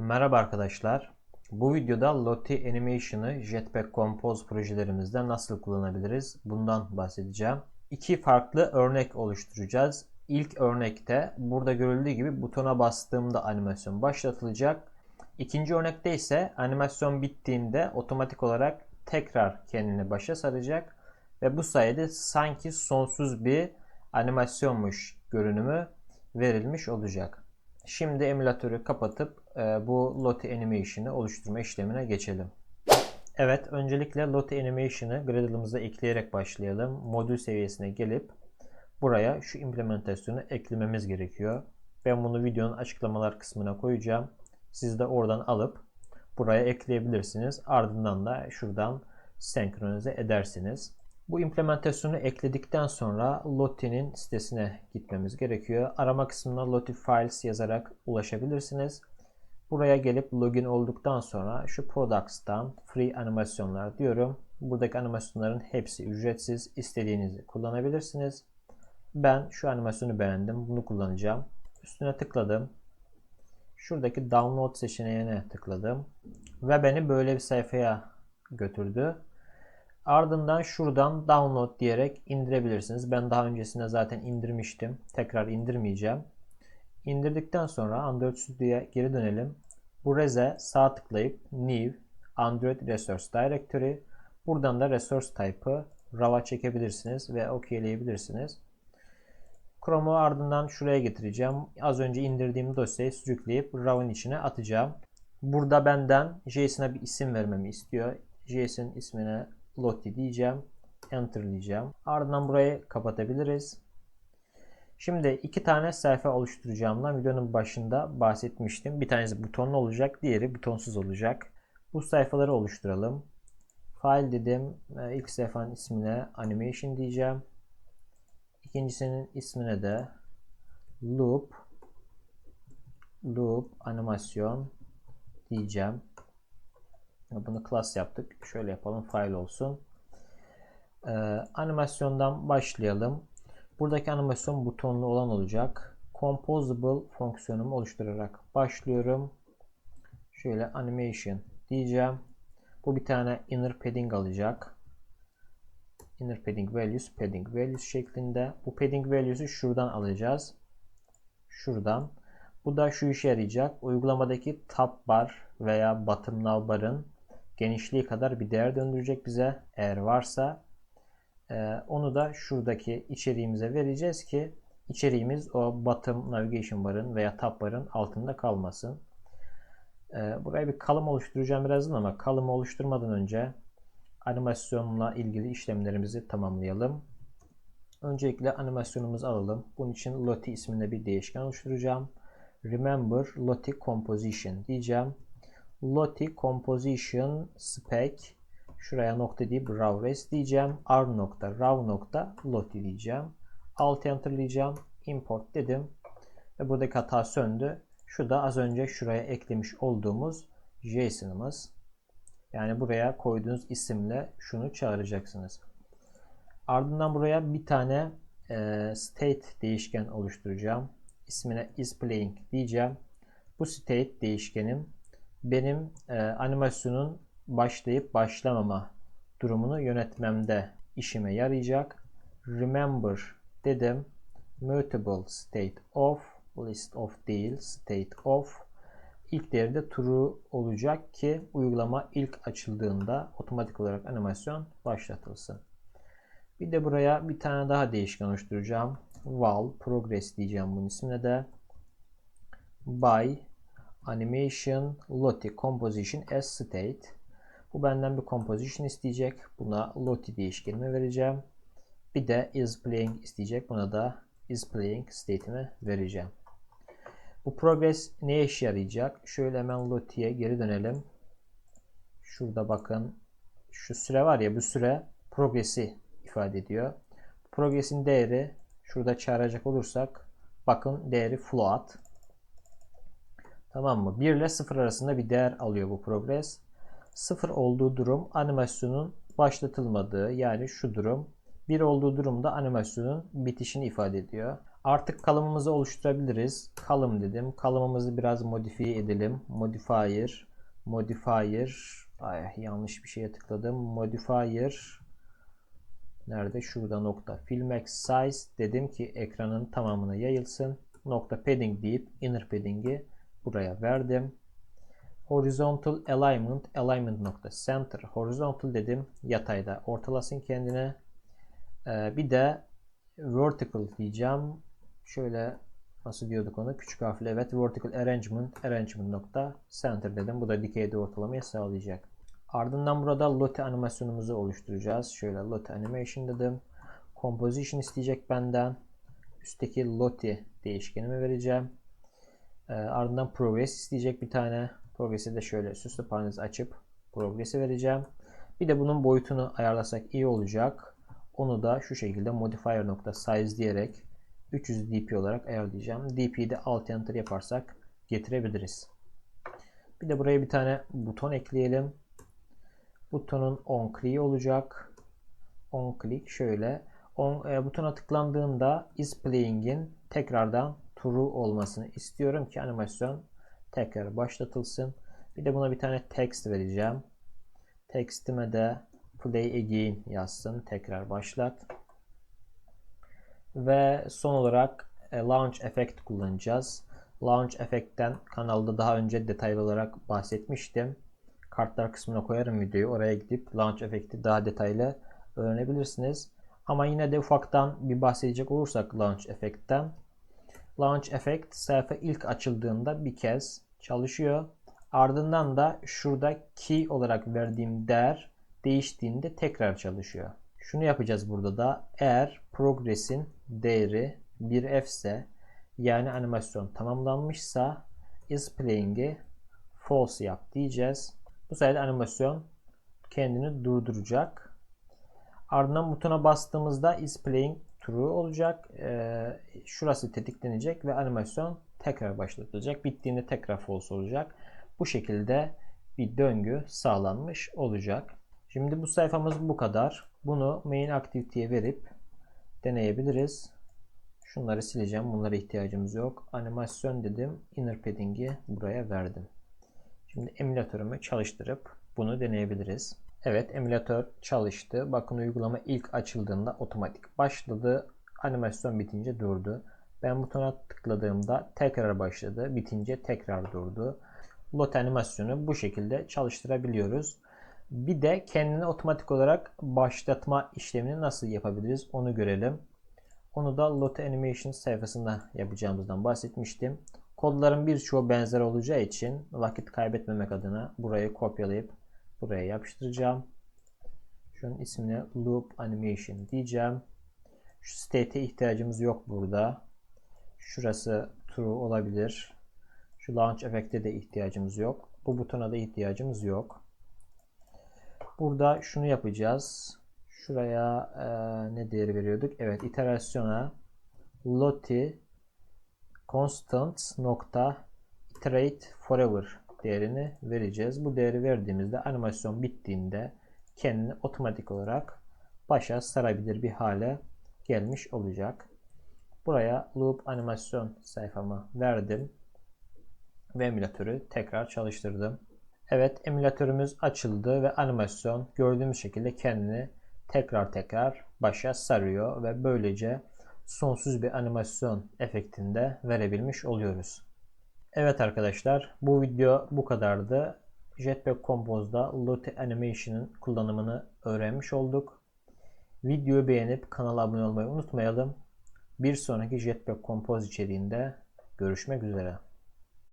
Merhaba arkadaşlar. Bu videoda Lottie Animation'ı Jetpack Compose projelerimizde nasıl kullanabiliriz bundan bahsedeceğim. İki farklı örnek oluşturacağız. İlk örnekte burada görüldüğü gibi butona bastığımda animasyon başlatılacak. İkinci örnekte ise animasyon bittiğinde otomatik olarak tekrar kendini başa saracak ve bu sayede sanki sonsuz bir animasyonmuş görünümü verilmiş olacak. Şimdi emülatörü kapatıp e, bu Lottie Animation'ı oluşturma işlemine geçelim. Evet, öncelikle Lottie Animation'ı Gradle'ımıza ekleyerek başlayalım. Modül seviyesine gelip buraya şu implementasyonu eklememiz gerekiyor. Ben bunu videonun açıklamalar kısmına koyacağım. Siz de oradan alıp buraya ekleyebilirsiniz. Ardından da şuradan senkronize edersiniz. Bu implementasyonu ekledikten sonra Lottie'nin sitesine gitmemiz gerekiyor. Arama kısmına Lottie Files yazarak ulaşabilirsiniz. Buraya gelip login olduktan sonra şu Products'tan Free animasyonlar diyorum. Buradaki animasyonların hepsi ücretsiz. İstediğinizi kullanabilirsiniz. Ben şu animasyonu beğendim. Bunu kullanacağım. Üstüne tıkladım. Şuradaki download seçeneğine tıkladım. Ve beni böyle bir sayfaya götürdü. Ardından şuradan download diyerek indirebilirsiniz. Ben daha öncesinde zaten indirmiştim. Tekrar indirmeyeceğim. İndirdikten sonra Android Studio'ya geri dönelim. Bu reze sağ tıklayıp New Android Resource Directory buradan da Resource Type'ı RAW'a çekebilirsiniz ve okeyleyebilirsiniz. Chrome'u ardından şuraya getireceğim. Az önce indirdiğim dosyayı sürükleyip RAW'ın içine atacağım. Burada benden JSON'a bir isim vermemi istiyor. JSON ismine Lottie diyeceğim. Enter diyeceğim. Ardından burayı kapatabiliriz. Şimdi iki tane sayfa oluşturacağımdan videonun başında bahsetmiştim. Bir tanesi butonlu olacak, diğeri butonsuz olacak. Bu sayfaları oluşturalım. File dedim. İlk sayfanın ismine animation diyeceğim. İkincisinin ismine de loop loop animasyon diyeceğim. Bunu class yaptık. Şöyle yapalım. File olsun. Ee, animasyondan başlayalım. Buradaki animasyon butonlu olan olacak. Composable fonksiyonumu oluşturarak başlıyorum. Şöyle animation diyeceğim. Bu bir tane inner padding alacak. Inner padding values, padding values şeklinde. Bu padding values'u şuradan alacağız. Şuradan. Bu da şu işe yarayacak. Uygulamadaki tab bar veya bottom barın genişliği kadar bir değer döndürecek bize. Eğer varsa ee, onu da şuradaki içeriğimize vereceğiz ki içeriğimiz o bottom navigation barın veya tab barın altında kalmasın. Ee, buraya bir kalım oluşturacağım birazdan ama kalımı oluşturmadan önce animasyonla ilgili işlemlerimizi tamamlayalım. Öncelikle animasyonumuzu alalım. Bunun için Lottie isminde bir değişken oluşturacağım. Remember Lottie Composition diyeceğim. Lottie Composition Spec Şuraya nokta deyip raw res diyeceğim. r nokta raw nokta loti diyeceğim. Alt enter. Import dedim. Ve buradaki hata söndü. Şu da az önce şuraya eklemiş olduğumuz JSON'ımız. Yani buraya koyduğunuz isimle şunu çağıracaksınız. Ardından buraya bir tane e, state değişken oluşturacağım. İsmine is playing diyeceğim. Bu state değişkenim benim e, animasyonun başlayıp başlamama durumunu yönetmemde işime yarayacak. Remember dedim. Mutable state of list of değil state of ilk değeri de true olacak ki uygulama ilk açıldığında otomatik olarak animasyon başlatılsın. Bir de buraya bir tane daha değişken oluşturacağım. Val progress diyeceğim bunun ismine de. By animation lottie composition as state bu benden bir composition isteyecek. Buna lottie değişkenimi vereceğim. Bir de is playing isteyecek. Buna da is playing state'imi vereceğim. Bu progress neye işe yarayacak? Şöyle hemen lottie'ye geri dönelim. Şurada bakın şu süre var ya bu süre progresi ifade ediyor. Progressin değeri şurada çağıracak olursak bakın değeri float. Tamam mı? 1 ile 0 arasında bir değer alıyor bu progress sıfır olduğu durum animasyonun başlatılmadığı yani şu durum. bir olduğu durumda animasyonun bitişini ifade ediyor. Artık kalımımızı oluşturabiliriz. Kalım dedim. Kalımımızı biraz modifiye edelim. Modifier, modifier. Ay yanlış bir şeye tıkladım. Modifier. Nerede? Şurada nokta. Filmax size dedim ki ekranın tamamına yayılsın. Nokta padding deyip inner padding'i buraya verdim. Horizontal alignment, alignment nokta center. Horizontal dedim. Yatayda ortalasın kendine. Ee, bir de vertical diyeceğim. Şöyle nasıl diyorduk onu? Küçük harfle evet. Vertical arrangement, arrangement nokta center dedim. Bu da dikeyde ortalamayı sağlayacak. Ardından burada lote animasyonumuzu oluşturacağız. Şöyle lote animation dedim. Composition isteyecek benden. Üstteki lote değişkenimi vereceğim. Ee, ardından progress isteyecek bir tane. Progress'i de şöyle süslü parantez açıp progress'i vereceğim. Bir de bunun boyutunu ayarlasak iyi olacak. Onu da şu şekilde modifier nokta size diyerek 300 dp olarak ayarlayacağım. dp'yi de alt enter yaparsak getirebiliriz. Bir de buraya bir tane buton ekleyelim. Butonun on click olacak. On click şöyle. On, e, butona tıklandığında is playing'in tekrardan true olmasını istiyorum ki animasyon tekrar başlatılsın. Bir de buna bir tane text vereceğim. Textime de play again yazsın. Tekrar başlat. Ve son olarak e, launch effect kullanacağız. Launch effect'ten kanalda daha önce detaylı olarak bahsetmiştim. Kartlar kısmına koyarım videoyu. Oraya gidip launch effect'i daha detaylı öğrenebilirsiniz. Ama yine de ufaktan bir bahsedecek olursak launch effect'ten. Launch effect sayfa ilk açıldığında bir kez çalışıyor. Ardından da şurada key olarak verdiğim değer değiştiğinde tekrar çalışıyor. Şunu yapacağız burada da. Eğer progress'in değeri 1f ise yani animasyon tamamlanmışsa is playing'i false yap diyeceğiz. Bu sayede animasyon kendini durduracak. Ardından butona bastığımızda is playing true olacak. Ee, şurası tetiklenecek ve animasyon tekrar başlatılacak. Bittiğinde tekrar false olacak. Bu şekilde bir döngü sağlanmış olacak. Şimdi bu sayfamız bu kadar. Bunu main activity'ye verip deneyebiliriz. Şunları sileceğim. Bunlara ihtiyacımız yok. Animasyon dedim. Inner padding'i buraya verdim. Şimdi emülatörümü çalıştırıp bunu deneyebiliriz. Evet emülatör çalıştı. Bakın uygulama ilk açıldığında otomatik başladı. Animasyon bitince durdu. Ben butona tıkladığımda tekrar başladı. Bitince tekrar durdu. Lot animasyonu bu şekilde çalıştırabiliyoruz. Bir de kendini otomatik olarak başlatma işlemini nasıl yapabiliriz onu görelim. Onu da Lot Animation sayfasında yapacağımızdan bahsetmiştim. Kodların birçoğu benzer olacağı için vakit kaybetmemek adına burayı kopyalayıp buraya yapıştıracağım. Şunun ismini Loop Animation diyeceğim. Şu state'e ihtiyacımız yok burada. Şurası true olabilir. Şu launch efekte de ihtiyacımız yok. Bu butona da ihtiyacımız yok. Burada şunu yapacağız. Şuraya e, ne değeri veriyorduk? Evet, iterasyona loti constant nokta iterate forever değerini vereceğiz. Bu değeri verdiğimizde animasyon bittiğinde kendini otomatik olarak başa sarabilir bir hale gelmiş olacak. Buraya loop animasyon sayfamı verdim ve emülatörü tekrar çalıştırdım. Evet emülatörümüz açıldı ve animasyon gördüğümüz şekilde kendini tekrar tekrar başa sarıyor ve böylece sonsuz bir animasyon efektinde verebilmiş oluyoruz. Evet arkadaşlar bu video bu kadardı. Jetpack Compose'da Lottie Animation'ın kullanımını öğrenmiş olduk. Videoyu beğenip kanala abone olmayı unutmayalım. Bir sonraki Jetpack Compose içeriğinde görüşmek üzere.